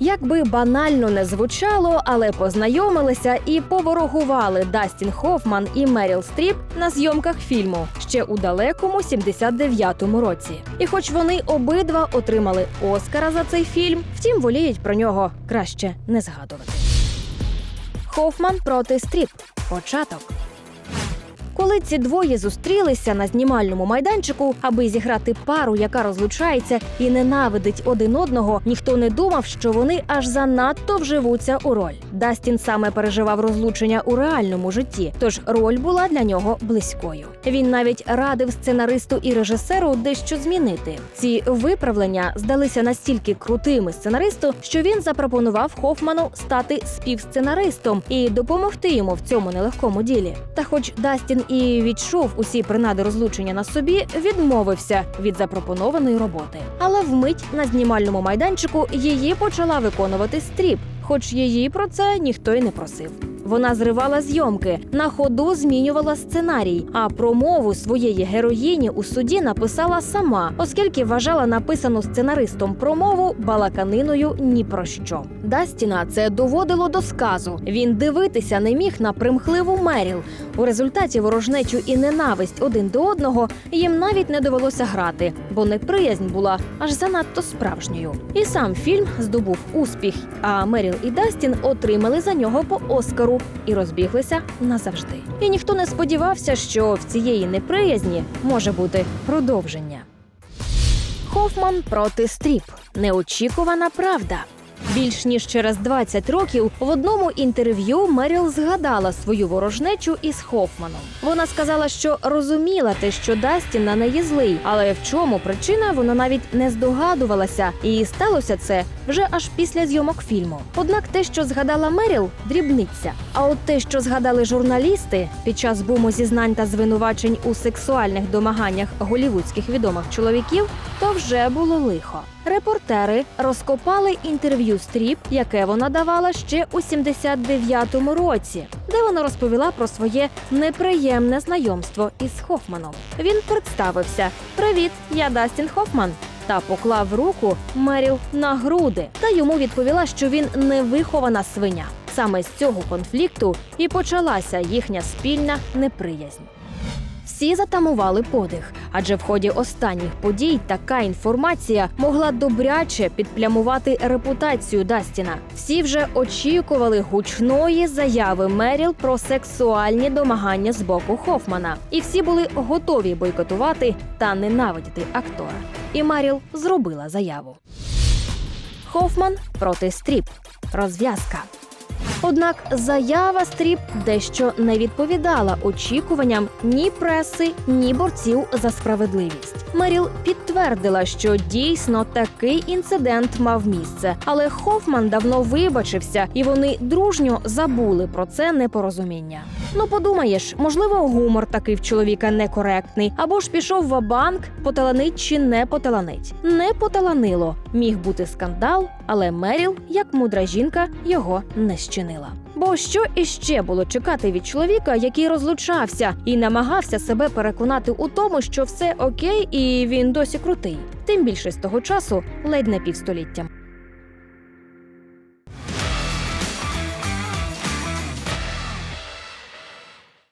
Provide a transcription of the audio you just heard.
Як би банально не звучало, але познайомилися і поворогували Дастін Хофман і Меріл Стріп на зйомках фільму ще у далекому 79-му році. І хоч вони обидва отримали Оскара за цей фільм, втім воліють про нього краще не згадувати. Хофман проти Стріп. Початок. Коли ці двоє зустрілися на знімальному майданчику, аби зіграти пару, яка розлучається і ненавидить один одного, ніхто не думав, що вони аж занадто вживуться у роль. Дастін саме переживав розлучення у реальному житті, тож роль була для нього близькою. Він навіть радив сценаристу і режисеру дещо змінити. Ці виправлення здалися настільки крутими сценаристу, що він запропонував Хофману стати співсценаристом і допомогти йому в цьому нелегкому ділі. Та, хоч Дастін і відчув усі принади розлучення на собі, відмовився від запропонованої роботи. Але вмить на знімальному майданчику її почала виконувати стріп, хоч її про це ніхто й не просив. Вона зривала зйомки, на ходу змінювала сценарій, а промову своєї героїні у суді написала сама, оскільки вважала написану сценаристом промову балаканиною ні про що. Дастіна це доводило до сказу. Він дивитися не міг на примхливу Меріл. У результаті ворожнечу і ненависть один до одного їм навіть не довелося грати, бо неприязнь була аж занадто справжньою. І сам фільм здобув успіх. А Меріл і Дастін отримали за нього по Оскару і розбіглися назавжди. І ніхто не сподівався, що в цієї неприязні може бути продовження. Хофман проти Стріп. Неочікувана правда. Більш ніж через 20 років в одному інтерв'ю Меріл згадала свою ворожнечу із Хофманом. Вона сказала, що розуміла те, що Дастін на неї злий, але в чому причина вона навіть не здогадувалася, і сталося це вже аж після зйомок фільму. Однак те, що згадала Меріл, дрібниця. А от те, що згадали журналісти під час буму зізнань та звинувачень у сексуальних домаганнях голівудських відомих чоловіків, то вже було лихо. Репортери розкопали інтерв'ю Стріп, яке вона давала ще у 79-му році, де вона розповіла про своє неприємне знайомство із Хофманом. Він представився: Привіт, я Дастін Хофман. Та поклав руку Меріл на груди, та йому відповіла, що він невихована свиня. Саме з цього конфлікту і почалася їхня спільна неприязнь. Всі затамували подих, адже в ході останніх подій така інформація могла добряче підплямувати репутацію Дастіна. Всі вже очікували гучної заяви Меріл про сексуальні домагання з боку Хофмана, і всі були готові бойкотувати та ненавидіти актора. І Меріл зробила заяву. Хофман проти Стріп. Розв'язка. Однак заява Стріп дещо не відповідала очікуванням ні преси, ні борців за справедливість. Меріл підтвердила, що дійсно такий інцидент мав місце, але Хофман давно вибачився, і вони дружньо забули про це непорозуміння. Ну подумаєш, можливо, гумор такий в чоловіка некоректний, або ж пішов в банк, поталанить чи не поталанить. Не поталанило. Міг бути скандал, але Меріл, як мудра жінка, його не щинила. Бо що іще було чекати від чоловіка, який розлучався і намагався себе переконати у тому, що все окей, і він досі крутий. Тим більше з того часу ледь не півстоліття.